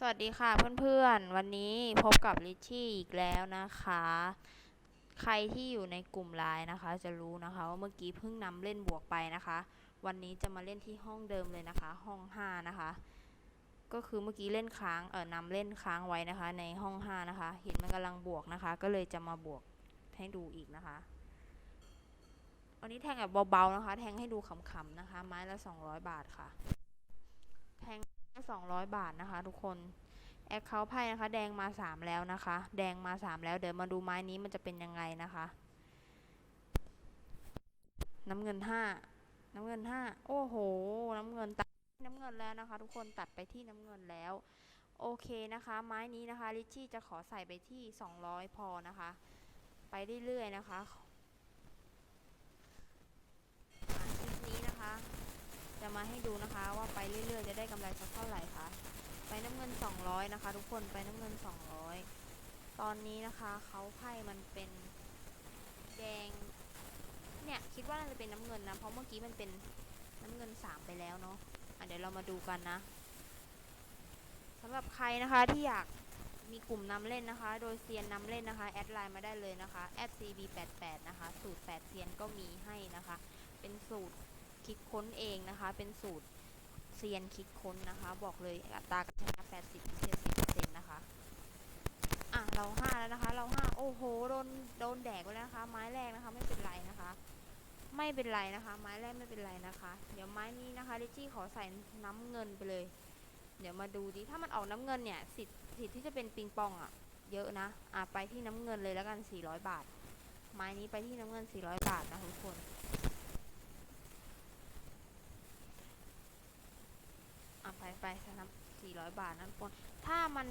สวัสดีค่ะเพื่อนๆ วันนี้พบกับลิชชี่อีกแล้วนะคะ ใครที่อยู่ในกลุ่มไลน์นะคะ จะรู้นะคะว่าเมื่อกี้เพิ่งนำเล่นบวกไปนะคะ วันนี้จะมาเล่นที่ห้องเดิมเลยนะคะ ห้อง5นะคะ ก็คือเมื่อกี้เล่นค้างเออนำเล่นค้างไว้นะคะ ในห้อง5นะคะ เห็นมันกำลังบวกนะคะ ก็เลยจะมาบวกให้ดูอีกนะคะวันนี้แทงแบบเบาๆนะคะ แทงให้ดูขำๆนะคะ ไม้ละ200 บาทค่ะ แทง 200 บาทนะคะทุกคนแอคเคาท์ไพ่นะคะ แดงมา 3 แล้วนะคะ แดงมา 3 แล้วเดี๋ยวมาดูไม้นี้มันจะเป็นยังไงนะคะ น้ำเงิน 5 น้ำเงิน 5 โอ้โห น้ำเงินตัดน้ำเงินแล้วนะคะ ทุกคนตัดไปที่น้ำเงินแล้ว โอเคนะคะ ไม้นี้นะคะลิชชี่จะขอใส่ไปที่ 200 พอนะคะ ไปเรื่อยๆนะคะอะคลิปนี้นะคะ จะมาให้ดูนะคะว่าไปเรื่อยๆ จะได้กำไรสักเท่าไหร่คะไปน้ำเงิน 200 นะคะ ทุกคนไปน้ำเงิน 200 ตอนนี้นะคะเขาไพ่มันเป็นแดงเนี่ยคิดว่าน่าจะเป็นน้ำเงินนะเพราะเมื่อกี้มันเป็นน้ำเงิน 3 ไปแล้วเนาะอะเดี๋ยวเรามาดูกันนะสำหรับใครนะคะที่อยากมีกลุ่มนำเล่นนะคะ โดยเซียนนำเล่นนะคะ แอดไลน์มาได้เลยนะคะ @cb88 นะคะ สูตร 8 เซียนก็มีให้นะคะ เป็นสูตร คิดค้นเองนะคะ เป็นสูตรเซียนคิดค้นนะคะ บอกเลยอัตราการชนะ80-70%นะคะ อะ เราห้าแล้วนะคะ เราห้าโอ้โห โดน โดนแดกไปแล้วนะคะ ไม้แรกนะคะ ไม่เป็นไรนะคะ ไม่เป็นไรนะคะ ไม้แรกไม่เป็นไรนะคะ เดี๋ยวไม้นี้นะคะลิจี้ขอใส่น้ำเงินไปเลย เดี๋ยวมาดูดิ ถ้ามันออกน้ำเงินเนี่ย สิทธิ์สิทธิ์ที่จะเป็นปิงปองอะเยอะนะ อะ ไปที่น้ำเงินเลยแล้วกัน 400 บาท ไม้นี้ไปที่น้ำเงิน 400 บาทนะทุกคน อะ ไปสนับสี่ร้อยบาทนะทุกคน ถ้ามัน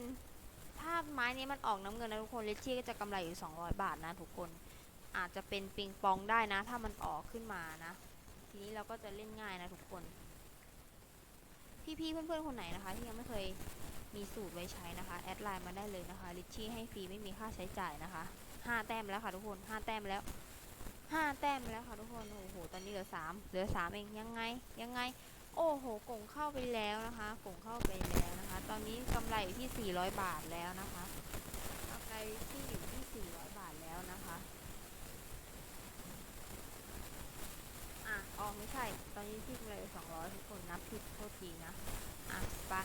ถ้าไม้นี้มันออกน้ำเงินนะทุกคนเลชชี่ก็จะกำไรอยู่สองร้อยบาทนะทุกคน อาจจะเป็นปิงปองได้นะ ถ้ามันออกขึ้นมานะ ทีนี้เราก็จะเล่นง่ายนะทุกคน พี่ๆเพื่อนๆคนไหนนะคะ ที่ยังไม่เคยมีสูตรไว้ใช้นะคะ แอดไลน์มาได้เลยนะคะลิชชี่ให้ฟรีไม่มีค่าใช้จ่ายนะคะห้าแต้มแล้วค่ะทุกคนห้าแต้มแล้วห้าแต้มแล้วค่ะทุกคนโอ้โหตอนนี้เหลือสามเหลือสามเองยังไงยังไง โอ้โหกงเข้าไปแล้วนะคะกงเข้าไปแล้วนะคะ ตอนนี้กำไรอยู่ที่ 400 บาทแล้วนะคะกำไรที่อยู่ที่ 400 บาทแล้วนะคะอะอ๋อไม่ใช่ ตอนนี้ที่กำไรอยู่200 ทุกคนนับผิดโทษทีนะอะไปะ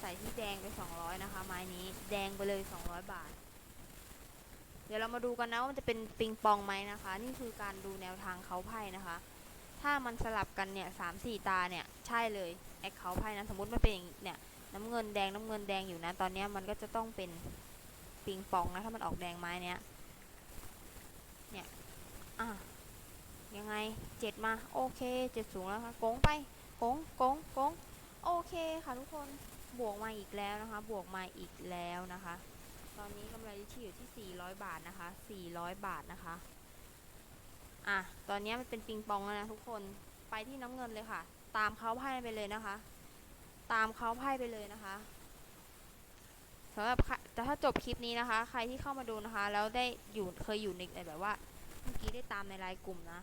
ใส่ที่แดงไป 200 นะคะ ไม้นี้แดงไปเลย 200 บาทเดี๋ยวเรามาดูกันนะว่ามันจะเป็นปิงปองไหมนะคะ นี่คือการดูแนวทางเขาไพ่นะคะ ถ้ามันสลับกันเนี่ยสามสี่ตาเนี่ยใช่เลยแอคเขาไพ่นะสมมติมันเป็นอย่างเนี่ยน้ำเงินแดงน้ำเงินแดงอยู่นะตอนนี้มันก็จะต้องเป็นปิงปองนะถ้ามันออกแดงไม้เนี้ยเนี่ยอะยังไงเจ็ดมาโอเคเจ็ดสูงแล้วค่ะโกงไปโกงโกงโกงโอเคค่ะทุกคนบวกมาอีกแล้วนะคะ บวกมาอีกแล้วนะคะ ตอนนี้กำไรที่อยู่ที่ 400 บาทนะคะ 400 บาทนะคะ อะ ตอนนี้มันเป็นปิงปองแล้วนะทุกคน ไปที่น้ำเงินเลยค่ะ ตามเขาไพ่ไปเลยนะคะ ตามเขาไพ่ไปเลยนะคะสำหรับแต่ถ้าจบคลิปนี้นะคะ ใครที่เข้ามาดูนะคะ แล้วได้อยู่เคยอยู่ในแบบว่า เมื่อกี้ได้ตามในไลน์กลุ่มนะ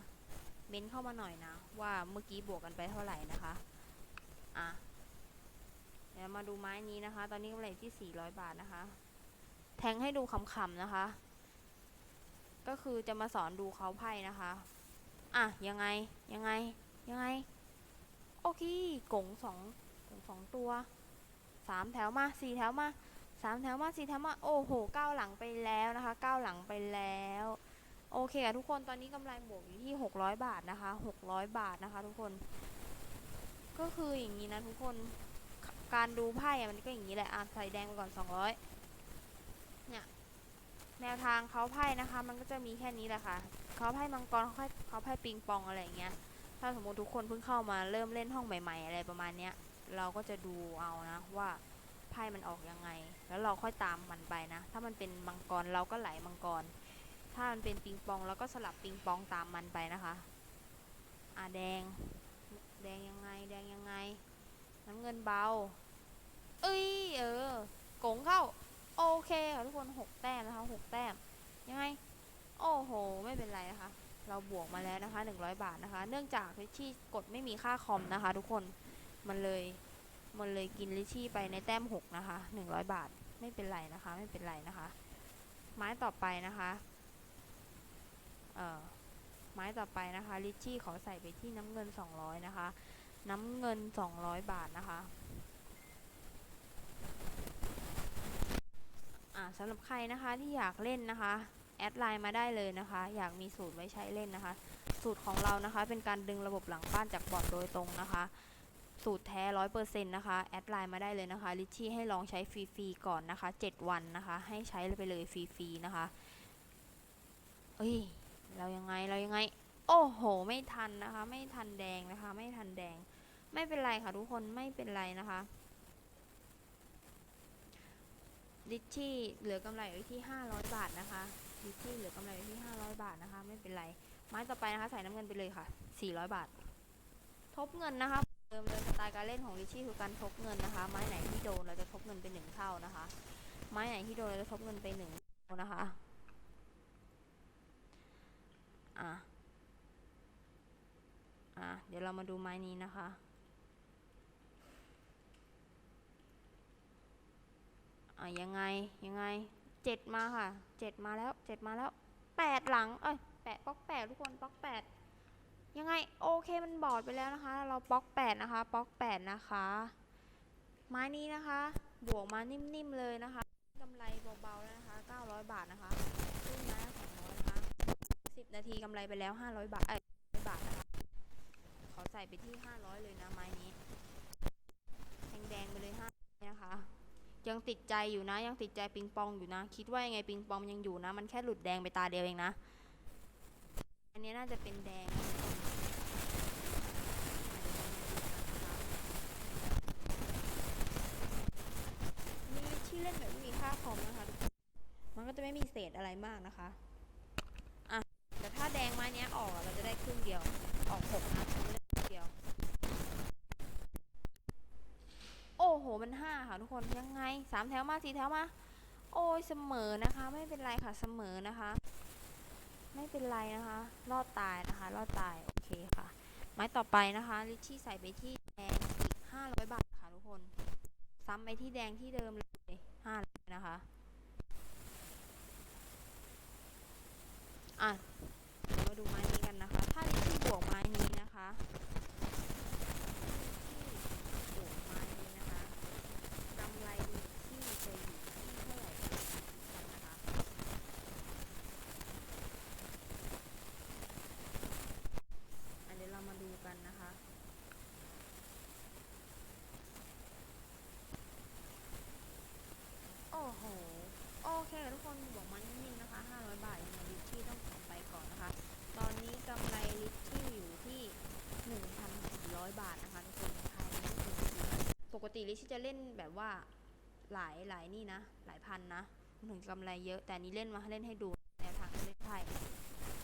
เม้นเข้ามาหน่อยนะ ว่าเมื่อกี้บวกกันไปเท่าไหร่นะคะ อะเดี๋ยวมาดูไม้นี้นะคะ ตอนนี้กำไรอยู่ที่ 400 บาทนะคะ แทงให้ดูขำๆนะคะ ก็คือจะมาสอนดูเขาไพ่นะคะ อะยังไงยังไงยังไง โอเคกงสองกงสองตัวสามแถวมาสี่แถวมาสามแถวมาสี่แถวมา โอ้โหเก้าหลังไปแล้วนะคะเก้าหลังไปแล้ว โอเคค่ะทุกคนตอนนี้กำไรบวกอยู่ที่หกร้อยบาทนะคะหกร้อยบาทนะคะ ทุกคน ก็คืออย่างนี้นะทุกคนการดูไพ่อะมันก็อย่างนี้แหละอะใส่แดงไปก่อนสองร้อยเนี่ย แนวทางเขาไพ่นะคะ มันก็จะมีแค่นี้แหละค่ะเขาไพ่มังกรเขาไพ่เขาไพ่ปิงปองอะไรอย่างเงี้ย ถ้าสมมติทุกคนเพิ่งเข้ามาเริ่มเล่นห้องใหม่ ๆ อะไรประมาณเนี้ย เราก็จะดูเอานะว่าไพ่มันออกยังไง แล้วเราค่อยตามมันไปนะ ถ้ามันเป็นมังกรเราก็ไหลมังกร ถ้ามันเป็นปิงปองเราก็สลับปิงปองตามมันไปนะคะอ่าแดง แดงยังไง แดงยังไง น้ำเงินเบา เอ้ยเออโกงเข้า โอเคค่ะทุกคนหกแต้มนะคะหกแต้มยังไง โอ้โห ไม่เป็นไรนะคะ เราบวกมาแล้วนะคะ100บาทนะคะ เนื่องจากที่กดไม่มีค่าคอมนะคะ ทุกคนมันเลยมันเลยกินลิชชี่ไปในแต้มหกนะคะหนึ่งร้อยบาทไม่เป็นไรนะคะ ไม่เป็นไรนะคะ ไม้ต่อไปนะคะเอ่อไม้ต่อไปนะคะลิชชี่ขอใส่ไปที่น้ำเงิน 200 นะคะ น้ำเงิน 200 บาทนะคะ อ่า สำหรับใครนะคะที่อยากเล่นนะคะ แอดไลน์มาได้เลยนะคะ อยากมีสูตรไว้ใช้เล่นนะคะ สูตรของเรานะคะ เป็นการดึงระบบหลังบ้านจากบอร์ดโดยตรงนะคะ สูตรแท้ร้อยเปอร์เซ็นต์นะคะ แอดไลน์มาได้เลยนะคะ ลิชชี่ให้ลองใช้ฟรีๆก่อนนะคะ7วันนะคะ ให้ใช้ไปเลยฟรีๆนะคะ เอ้ย เรายังไง เรายังไง โอ้โห ไม่ทันนะคะ ไม่ทันแดงนะคะ ไม่ทันแดง ไม่เป็นไรค่ะทุกคน ไม่เป็นไรนะคะ ลิชชี่เหลือกำไรไว้ที่ 500 บาทนะคะลิชชี่เหลือกำไรไว้ที่ 500 บาทนะคะ ไม่เป็นไร ไม้ต่อไปนะคะ ใส่น้ำเงินไปเลยค่ะ 400 บาท ทบเงินนะคะเดิมเลยสไตล์การเล่นของลิชชี่คือการทบเงินนะคะ ไม้ไหนที่โดนเราจะทบเงินไปหนึ่งเท่านะคะ ไม้ไหนที่โดนเราจะทบเงินไปหนึ่งเท่านะคะอะอะเดี๋ยวเรามาดูไม้นี้นะคะ อะยังไงยังไงเจ็ดมาค่ะเจ็ดมาแล้วเจ็ดมาแล้วแปดหลังเอ้ยแปดป๊อกแปดทุกคนป๊อกแปดยังไงโอเคมันบอดไปแล้วนะคะ เราป๊อกแปดนะคะป๊อกแปดนะคะไม้นี้นะคะ บวกมานิ่มๆเลยนะคะกำไรเบาๆแล้วนะคะ900บาทนะคะขึ้นมา200นะคะ10นาทีกำไรไปแล้ว500บาทเอ้ย100บาทนะคะขอใส่ไปที่500เลยนะไม้นี้แดงๆไปเลย5นะคะ ยังติดใจอยู่นะ ยังติดใจปิงปองอยู่นะ คิดว่ายังไงปิงปองยังอยู่นะ มันแค่หลุดแดงไปตาเดียวเองนะ อันนี้น่าจะเป็นแดงนะทุกคนมีที่เล่นแบบไม่มีค่าคอมนะคะทุกคนมันก็จะไม่มีเศษอะไรมากนะคะอะแต่ถ้าแดงไม้เนี้ยออกเราจะได้ครึ่งเดียวออกหกนะเราจะได้ครึ่งเดียว โอ้โห มันห้า ค่ะทุกคนยังไงสามแถวมาสี่แถวมา โอ้ยเสมอนะคะ ไม่เป็นไรค่ะเสมอนะคะ ไม่เป็นไรนะคะ รอดตายนะคะ รอดตายโอเคค่ะ ไม้ต่อไปนะคะลิชชี่ใส่ไปที่แดงอีกห้าร้อยบาทค่ะทุกคน ซ้ำไปที่แดงที่เดิมเลยห้าร้อยนะคะ อะเดี๋ยวมาดูไม้นี้กันนะคะ ถ้าลิชชี่บวกไม้นี้นะคะลิชชี่บวกไม้นี้นะคะกำไรลิชชี่จะอยู่ที่เท่าไหร่กันนะคะ อะเดี๋ยวเรามาดูกันนะคะ โอ้โห โอเคค่ะทุกคนบอกมานิ่งๆนะคะ 500 บาทยังไงลิชชี่ต้องขอไปก่อนนะคะ ตอนนี้กำไรลิชชี่อยู่ที่ 1,400 บาทนะคะทุกคนภายในไม่ถึงสี่วันปกติ ลิชชี่จะเล่นแบบว่าหลายหลายนี่นะ หลายพันนะมันถึงกำไรเยอะ แต่นนี้เล่นมาเล่นให้ดู